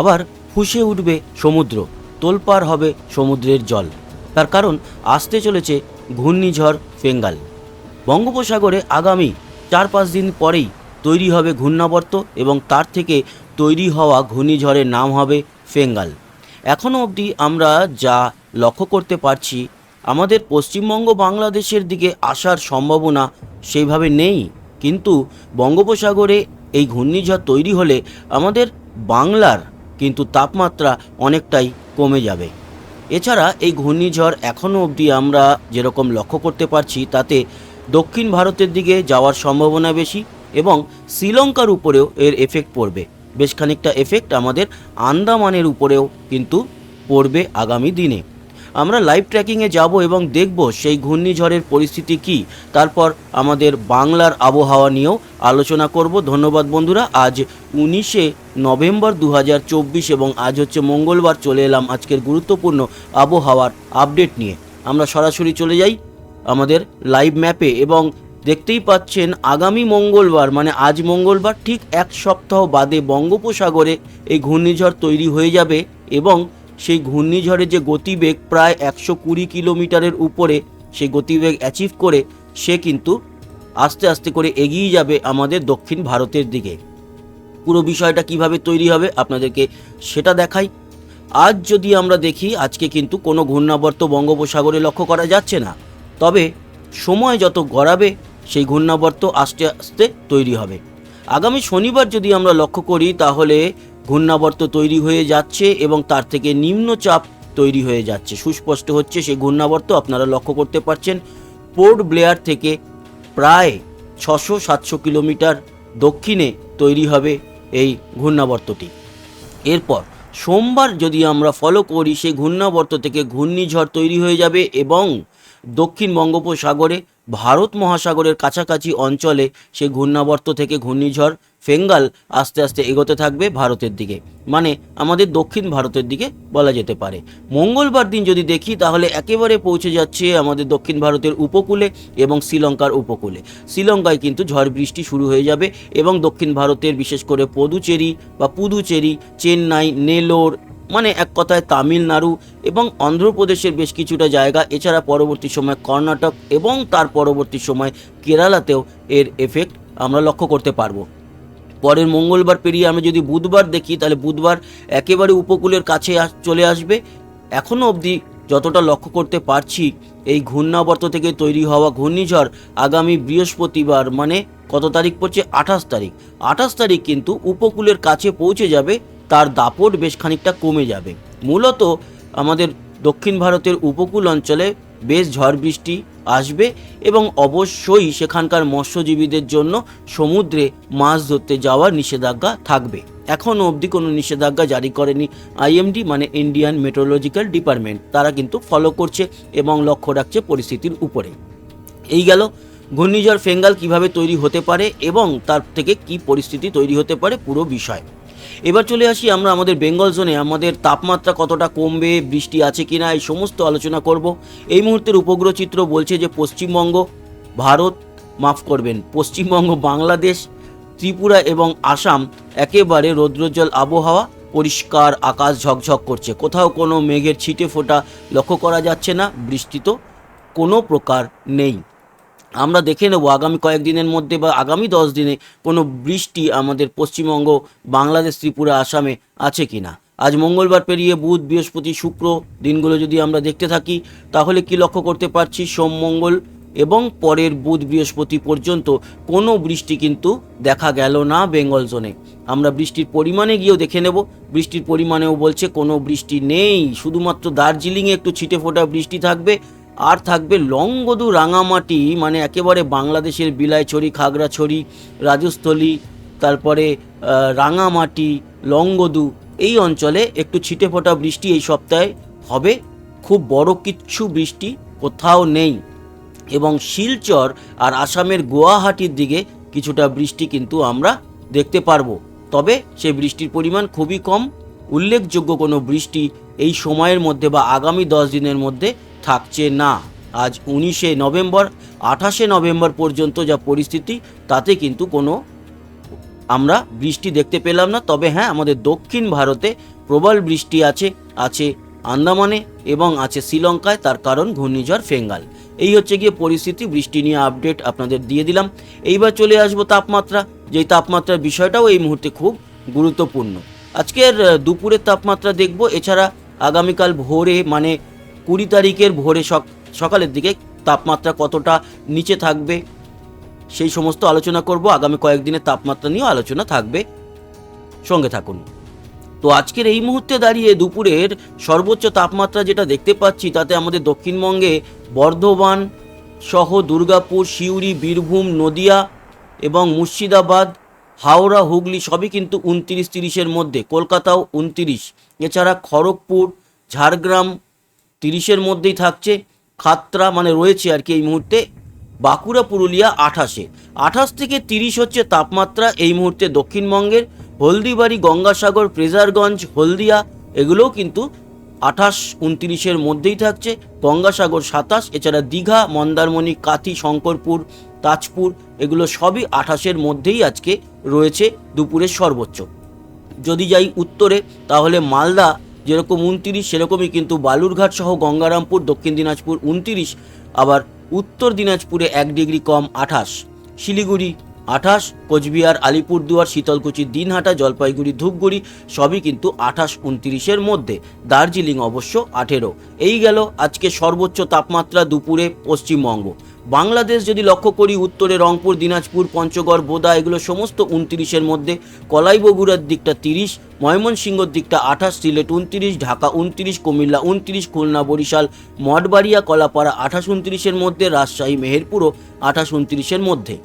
আবার ফুসে উঠবে সমুদ্র তোলপার হবে সমুদ্রের জল। তার কারণ, আসতে চলেছে ঘূর্ণিঝড় ফেঙ্গাল বঙ্গোপসাগরে আগামী চার পাঁচ দিন পরেই তৈরি হবে ঘূর্ণাবর্ত এবং তার থেকে তৈরি হওয়া ঘূর্ণিঝড়ের নাম হবে ফেঙ্গাল এখনও অবধি আমরা যা লক্ষ্য করতে পারছি, আমাদের পশ্চিমবঙ্গ বাংলাদেশের দিকে আসার সম্ভাবনা সেইভাবে নেই। কিন্তু বঙ্গোপসাগরে এই ঘূর্ণিঝড় তৈরি হলে আমাদের বাংলার কিন্তু তাপমাত্রা অনেকটাই কমে যাবে। এছাড়া এই ঘূর্ণিঝড় এখনও অবধি আমরা যেরকম লক্ষ্য করতে পারছি, তাতে দক্ষিণ ভারতের দিকে যাওয়ার সম্ভাবনা বেশি এবং শ্রীলঙ্কার উপরেও এর এফেক্ট পড়বে। বেশ খানিকটা এফেক্ট আমাদের আন্দামানের উপরেও কিন্তু পড়বে আগামী দিনে। আমরা লাইভ ট্র্যাকিংয়ে যাব এবং দেখব সেই ঘূর্ণিঝড়ের পরিস্থিতি কি। তারপর আমাদের বাংলার আবহাওয়া নিয়েও আলোচনা করব। ধন্যবাদ বন্ধুরা, আজ উনিশে নভেম্বর দু হাজার চব্বিশ এবং আজ হচ্ছে মঙ্গলবার, চলে এলাম আজকের গুরুত্বপূর্ণ আবহাওয়ার আপডেট নিয়ে। আমরা সরাসরি চলে যাই আমাদের লাইভ ম্যাপে এবং দেখতেই পাচ্ছেন আগামী মঙ্গলবার মানে আজ মঙ্গলবার ঠিক এক সপ্তাহ বাদে বঙ্গোপসাগরে এই ঘূর্ণিঝড় তৈরি হয়ে যাবে এবং সেই ঘূর্ণিঝড়ের যে গতিবেগ প্রায় একশো কুড়ি কিলোমিটারের উপরে সেই গতিবেগ অ্যাচিভ করে, সে কিন্তু আস্তে আস্তে করে এগিয়ে যাবে আমাদের দক্ষিণ ভারতের দিকে। পুরো বিষয়টা কীভাবে তৈরি হবে আপনাদেরকে সেটা দেখাই। আজ যদি আমরা দেখি, আজকে কিন্তু কোনো ঘূর্ণাবর্ত বঙ্গোপসাগরে লক্ষ্য করা যাচ্ছে না। তবে সময় যত গড়াবে, সেই ঘূর্ণাবর্ত আস্তে আস্তে তৈরি হবে। আগামী শনিবার যদি আমরা লক্ষ্য করি, তাহলে ঘূর্ণাবর্ত তৈরি হয়ে যাচ্ছে এবং তার থেকে নিম্নচাপ তৈরি হয়ে যাচ্ছে। সুস্পষ্ট হচ্ছে সেই ঘূর্ণাবর্ত, আপনারা লক্ষ্য করতে পারছেন, পোর্ট ব্লেয়ার থেকে প্রায় ছশো সাতশো কিলোমিটার দক্ষিণে তৈরি হবে এই ঘূর্ণাবর্তটি। এরপর, সোমবার যদি আমরা ফলো করি সেই ঘূর্ণাবর্ত থেকে ঘূর্ণিঝড় তৈরি হয়ে যাবে এবং দক্ষিণ বঙ্গোপসাগরে ভারত মহাসাগরের কাছাকাছি অঞ্চলে সেই ঘূর্ণাবর্ত থেকে ঘূর্ণিঝড় ফেঙ্গাল আস্তে আস্তে এগোতে থাকবে ভারতের দিকে। মানে আমাদের দক্ষিণ ভারতের দিকে বলা যেতে পারে। মঙ্গলবার দিন যদি দেখি, তাহলে একেবারে পৌঁছে যাচ্ছে আমাদের দক্ষিণ ভারতের উপকূলে এবং শ্রীলঙ্কার উপকূলে। শ্রীলঙ্কায় কিন্তু ঝড় বৃষ্টি শুরু হয়ে যাবে এবং দক্ষিণ ভারতের বিশেষ করে পদুচেরি বা পুদুচেরি, চেন্নাই, নেলোর মানে এক কথায় তামিলনাড়ু এবং অন্ধ্রপ্রদেশের বেশ কিছুটা জায়গা, এছাড়া পরবর্তী সময় কর্ণাটক এবং তার পরবর্তী সময় কেরালাতেও এর এফেক্ট আমরা লক্ষ্য করতে পারব। পরের মঙ্গলবার পেরিয়ে আমরা যদি বুধবার দেখি, তাহলে বুধবার একেবারে উপকূলের কাছে চলে আসবে। এখনও অবধি যতটা লক্ষ্য করতে পারছি, এই ঘূর্ণাবর্ত থেকে তৈরি হওয়া ঘূর্ণিঝড় আগামী বৃহস্পতিবার মানে কত তারিখ পড়ছে? আঠাশ তারিখ। আঠাশ তারিখ কিন্তু উপকূলের কাছে পৌঁছে যাবে তার দাপট বেশ খানিকটা কমে যাবে। মূলত আমাদের দক্ষিণ ভারতের উপকূল অঞ্চলে বেশ ঝড় বৃষ্টি আসবে এবং অবশ্যই সেখানকার মৎস্যজীবীদের জন্য সমুদ্রে মাছ ধরতে যাওয়ার নিষেধাজ্ঞা থাকবে। এখনও অবধি কোনো নিষেধাজ্ঞা জারি করেনি আইএমডি মানে ইন্ডিয়ান মেট্রোলজিক্যাল ডিপার্টমেন্ট। তারা কিন্তু ফলো করছে এবং লক্ষ্য রাখছে পরিস্থিতির উপরে। এই গেল ঘূর্ণিঝড় ফেঙ্গাল কীভাবে তৈরি হতে পারে এবং তার থেকে কি পরিস্থিতি তৈরি হতে পারে পুরো বিষয়। এবার চলে আসি আমরা আমাদের বেঙ্গল জোনে। আমাদের তাপমাত্রা কতটা কমবে, বৃষ্টি আছে কিনা, এই সমস্ত আলোচনা করব। এই মুহূর্তের উপগ্রহ চিত্র বলছে যে পশ্চিমবঙ্গ, ভারত, মাফ করবেন, পশ্চিমবঙ্গ, বাংলাদেশ, ত্রিপুরা এবং আসাম একেবারে রৌদ্রোজ্জ্বল আবহাওয়া, পরিষ্কার আকাশ ঝকঝক করছে। কোথাও কোনো মেঘের ছিটে ফোটা লক্ষ্য করা যাচ্ছে না, বৃষ্টি তো কোনো প্রকার নেই। আমরা দেখে নেব আগামী কয়েকদিনের মধ্যে বা আগামী দশ দিনে কোনো বৃষ্টি আমাদের পশ্চিমবঙ্গ, বাংলাদেশ, ত্রিপুরা, আসামে আছে কি না আজ মঙ্গলবার পেরিয়ে বুধ, বৃহস্পতি, শুক্র দিনগুলো যদি আমরা দেখতে থাকি, তাহলে কি লক্ষ্য করতে পারছি? সোম, মঙ্গল এবং পরের বুধ, বৃহস্পতি পর্যন্ত কোনো বৃষ্টি কিন্তু দেখা গেল না বেঙ্গল জোনে। আমরা বৃষ্টির পরিমাণে গিয়েও দেখে নেব। বৃষ্টির পরিমাণেও বলছে কোনো বৃষ্টি নেই। শুধুমাত্র দার্জিলিংয়ে একটু ছিটে ফোটা বৃষ্টি থাকবে। আর থাকবে লংগদু রাঙামাটি মানে একেবারে বাংলাদেশের বিলাইছড়ি, খাগড়াছড়ি, রাজস্থলী, তারপরে রাঙামাটি, লংগদু, এই অঞ্চলে একটু ছিটে ফোটা বৃষ্টি এই সপ্তাহে হবে। খুব বড় কিচ্ছু বৃষ্টি কোথাও নেই। এবং শিলচর আর আসামের গুয়াহাটির দিকে কিছুটা বৃষ্টি কিন্তু আমরা দেখতে পারব। তবে সেই বৃষ্টির পরিমাণ খুবই কম। উল্লেখযোগ্য কোনো বৃষ্টি এই সময়ের মধ্যে বা আগামী দশ দিনের মধ্যে থাকছে না। আজ উনিশে নভেম্বর, আঠাশে নভেম্বর পর্যন্ত যা পরিস্থিতি, তাতে কিন্তু কোনো আমরা বৃষ্টি দেখতে পেলাম না। তবে হ্যাঁ আমাদের দক্ষিণ ভারতে প্রবল বৃষ্টি আছে আছে আন্দামানে এবং আছে শ্রীলঙ্কায়, তার কারণ ঘূর্ণিঝড় ফেঙ্গাল। এই হচ্ছে গিয়ে পরিস্থিতি, বৃষ্টি নিয়ে আপডেট আপনাদের দিয়ে দিলাম। এইবার চলে আসব তাপমাত্রা, যেই তাপমাত্রার বিষয়টাও এই মুহূর্তে খুব গুরুত্বপূর্ণ। আজকের দুপুরের তাপমাত্রা দেখব, এছাড়া আগামীকাল ভোরে মানে কুড়ি তারিখের ভোরে সক- সকালের দিকে তাপমাত্রা কতটা নিচে থাকবে, সেই সমস্ত আলোচনা করব। আগামী কয়েকদিনের তাপমাত্রা নিয়েও আলোচনা থাকবে। সঙ্গে থাকুন। তো আজকের এই মুহূর্তে দাঁড়িয়ে দুপুরের সর্বোচ্চ তাপমাত্রা যেটা দেখতে পাচ্ছি, তাতে আমাদের দক্ষিণবঙ্গে বর্ধমান সহ দুর্গাপুর, সিউড়ি, বীরভূম, নদিয়া এবং মুর্শিদাবাদ, হাওড়া, হুগলি সবই কিন্তু উনতিরিশ তিরিশের মধ্যে, কলকাতাও উনতিরিশ। এছাড়া খড়গপুর, ঝাড়গ্রাম তিরিশের মধ্যেই থাকছে। খাতরা মানে রয়েছে আর কি এই মুহূর্তে বাঁকুড়া, পুরুলিয়া আঠাশে। আঠাশ থেকে তিরিশ হচ্ছে তাপমাত্রা এই মুহূর্তে দক্ষিণবঙ্গের। হলদিবাড়ি, গঙ্গাসাগর ফ্রেজারগঞ্জ হলদিয়া এগুলোও কিন্তু আঠাশ, উনতিরিশের মধ্যেই থাকছে। গঙ্গাসাগর সাতাশ, এছাড়া দীঘা, মন্দারমণি, কাথি, শঙ্করপুর, তাজপুর এগুলো সবই আঠাশের মধ্যেই আজকে রয়েছে দুপুরের সর্বোচ্চ। যদি যাই উত্তরে, তাহলে মালদা যেরকম উনতিরিশ, সেরকমই কিন্তু বালুরঘাট সহ গঙ্গারামপুর, দক্ষিণ দিনাজপুর উনতিরিশ, আবার উত্তর দিনাজপুরে এক ডিগ্রি কম আঠাশ। শিলিগুড়ি আঠাশ, কোচবিহার, আলিপুরদুয়ার, শীতলকুচি, দিনহাটা, জলপাইগুড়ি, ধূপগুড়ি সবই কিন্তু আঠাশ উনতিরিশের মধ্যে। দার্জিলিং অবশ্য আঠেরো। এই গেল আজকে সর্বোচ্চ তাপমাত্রা দুপুরে পশ্চিমবঙ্গ। বাংলাদেশ যদি লক্ষ্য করি, উত্তরে রংপুর, দিনাজপুর, পঞ্চগড়, বোদা, এগুলো সমস্ত উনতিরিশের মধ্যে। কলাই বগুড়ার দিকটা তিরিশ, ময়মনসিংহর দিকটা আঠাশ, সিলেট উনতিরিশ, ঢাকা উনতিরিশ, কুমিল্লা উনতিরিশ, খুলনা, বরিশাল, মঠবাড়িয়া, কলাপাড়া আঠাশ উনতিরিশের মধ্যে, রাজশাহী, মেহেরপুরও আঠাশ উনতিরিশের মধ্যে।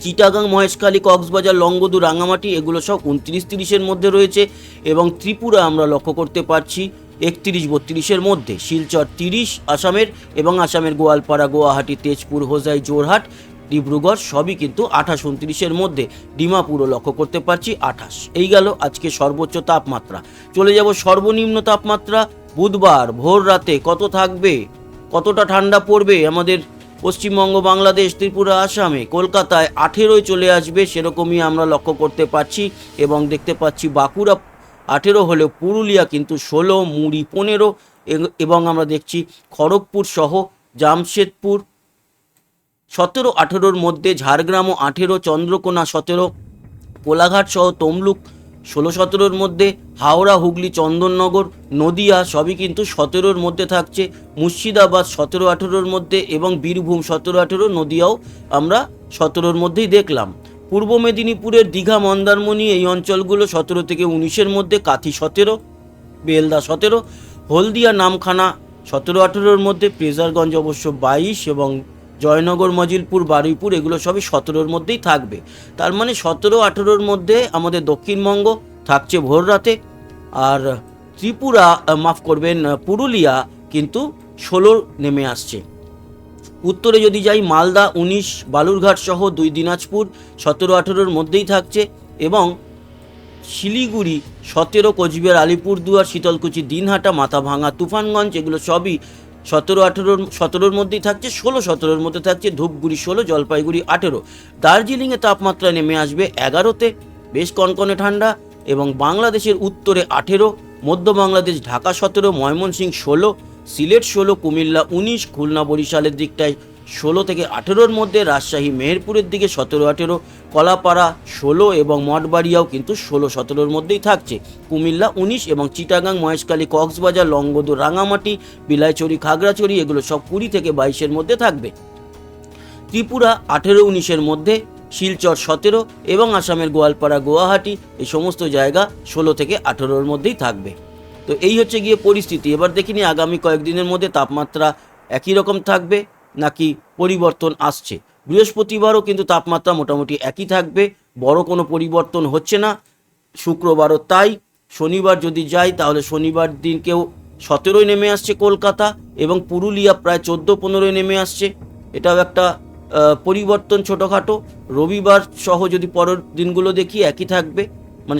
চিটাগাং, মহেশখালী, কক্সবাজার, লংগদু রাঙামাটি এগুলো সব উনত্রিশ তিরিশের মধ্যে রয়েছে এবং ত্রিপুরা আমরা লক্ষ্য করতে পারছি। একত্রিশ বত্রিশের মধ্যে শিলচর তিরিশ, আসামের এবং আসামের গোয়ালপাড়া, গুয়াহাটি, তেজপুর, হোজাই জোরহাট ডিব্রুগড় সবই কিন্তু আঠাশ উনত্রিশের মধ্যে। ডিমাপুরও লক্ষ্য করতে পারছি আঠাশ। এই গেল আজকে সর্বোচ্চ তাপমাত্রা। চলে যাব সর্বনিম্ন তাপমাত্রা। বুধবার ভোর রাতে কত থাকবে? কতটা ঠান্ডা পড়বে? আমাদের পশ্চিমবঙ্গ, বাংলাদেশ, ত্রিপুরা, আসামে কলকাতায় আঠেরোয় চলে আসবে, সেরকমই আমরা লক্ষ্য করতে পারছি এবং দেখতে পাচ্ছি বাঁকুড়া আঠেরো হলেও পুরুলিয়া কিন্তু ষোলো, মুড়ি পনেরো এবং আমরা দেখছি খড়গপুর সহ জামশেদপুর সতেরো, আঠেরোর মধ্যে ঝাড়গ্রামও আঠেরো, চন্দ্রকোনা সতেরো, কোলাঘাট সহ তমলুক ষোলো, সতেরোর মধ্যে হাওড়া, হুগলি, চন্দননগর, নদিয়া সবই কিন্তু সতেরোর মধ্যে থাকছে। মুর্শিদাবাদ সতেরো, আঠেরোর মধ্যে এবং বীরভূম সতেরো, আঠেরো, নদিয়াও আমরা সতেরোর মধ্যেই দেখলাম। পূর্ব মেদিনীপুরের দীঘা মন্দারমণি এই অঞ্চলগুলো সতেরো থেকে উনিশের মধ্যে, কাথি সতেরো, বেলদা সতেরো, হলদিয়া নামখানা সতেরো আঠেরোর মধ্যে প্রেজারগঞ্জ অবশ্য বাইশ এবং জয়নগর, মজিলপুর, বারুইপুর এগুলো সবই সতেরোর মধ্যেই থাকবে। তার মানে সতেরো আঠেরোর মধ্যে আমাদের দক্ষিণবঙ্গ থাকছে ভোর রাতে। আর ত্রিপুরা মাফ করবেন পুরুলিয়া কিন্তু ষোলো নেমে আসছে। উত্তরে যদি যাই, মালদা, উনিশ, বালুরঘাট সহ দুই দিনাজপুর সতেরো আঠেরোর মধ্যেই থাকছে এবং শিলিগুড়ি, সতেরো, কোচবিহার, আলিপুরদুয়ার, শীতলকুচি, দিনহাটা মাথাভাঙা তুফানগঞ্জ, এগুলো সবই সতেরো আঠেরোর, সতেরোর মধ্যেই থাকছে, ষোলো সতেরোর মধ্যে থাকছে, ধূপগুড়ি ষোলো, জলপাইগুড়ি আঠেরো। দার্জিলিংয়ে তাপমাত্রা নেমে আসবে এগারোতে, বেশ কনকনে ঠান্ডা এবং বাংলাদেশের উত্তরে আঠেরো, মধ্য বাংলাদেশ, ঢাকা সতেরো, ময়মনসিংহ ষোলো সিলেট ষোলো, কুমিল্লা উনিশ, খুলনা বরিশালের দিকটায় ষোলো থেকে আঠেরোর মধ্যে, রাজশাহী, মেহেরপুরের দিকে সতেরো, আঠেরো, কলাপাড়া ষোলো এবং মঠবাড়িয়াও কিন্তু ষোলো, সতেরোর মধ্যেই থাকছে। কুমিল্লা উনিশ এবং চিটাগাং, মহেশখালী, কক্সবাজার, লংগদু, রাঙামাটি বিলাইচড়ি খাগড়াছড়ি, এগুলো সব কুড়ি থেকে বাইশের মধ্যে থাকবে। ত্রিপুরা আঠেরো, উনিশের মধ্যে, শিলচর সতেরো এবং আসামের গোয়ালপাড়া, গুয়াহাটি এই সমস্ত জায়গা ষোলো থেকে আঠেরোর মধ্যেই থাকবে। তো এই হচ্ছে গিয়ে পরিস্থিতি। এবার দেখিনি আগামী কয়েকদিনের মধ্যে তাপমাত্রা একই রকম থাকবে নাকি পরিবর্তন আসছে। বৃহস্পতিবারও কিন্তু তাপমাত্রা মোটামুটি একই থাকবে, বড় কোনো পরিবর্তন হচ্ছে না, শুক্রবারও তাই। শনিবার যদি যাই তাহলে শনিবার দিনকেও সতেরোই নেমে আসছে কলকাতা এবং পুরুলিয়া প্রায় চোদ্দ পনেরোই নেমে আসছে। এটাও একটা পরিবর্তন ছোটোখাটো। রবিবার সহ যদি পরের দিনগুলো দেখি একই থাকবে।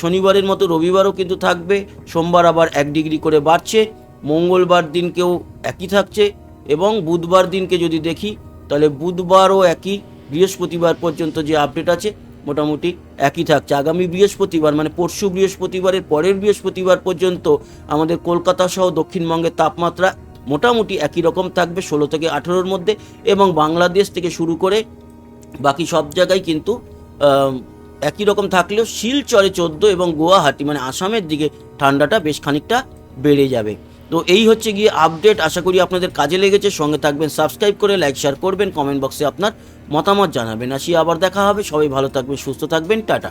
শনিবারের মতো রবিবারও কিন্তু থাকবে, সোমবার আবার এক ডিগ্রি করে বাড়ছে, মঙ্গলবার দিনকেও একই থাকছে এবং বুধবার দিনকে যদি দেখি, তাহলে বুধবারও একই, বৃহস্পতিবার পর্যন্ত যে আপডেট আছে মোটামুটি একই থাকছে। আগামী বৃহস্পতিবার মানে পরশু বৃহস্পতিবারের পরের বৃহস্পতিবার পর্যন্ত আমাদের কলকাতা সহ দক্ষিণবঙ্গের তাপমাত্রা মোটামুটি একই রকম থাকবে ষোলো থেকে আঠেরোর মধ্যে এবং বাংলাদেশ থেকে শুরু করে বাকি সব জায়গায় কিন্তু একই রকম থাকলেও শিলচরে চোদ্দ এবং গুয়াহাটি মানে আসামের দিকে ঠান্ডাটা বেশ খানিকটা বেড়ে যাবে। তো এই হচ্ছে গিয়ে আপডেট। আশা করি আপনাদের কাজে লেগেছে। সঙ্গে থাকবেন, সাবস্ক্রাইব করে লাইক, শেয়ার করবেন, কমেন্ট বক্সে আপনার মতামত জানাবেন। আসি আবার দেখা হবে। সবাই ভালো থাকবেন, সুস্থ থাকবেন। টাটা।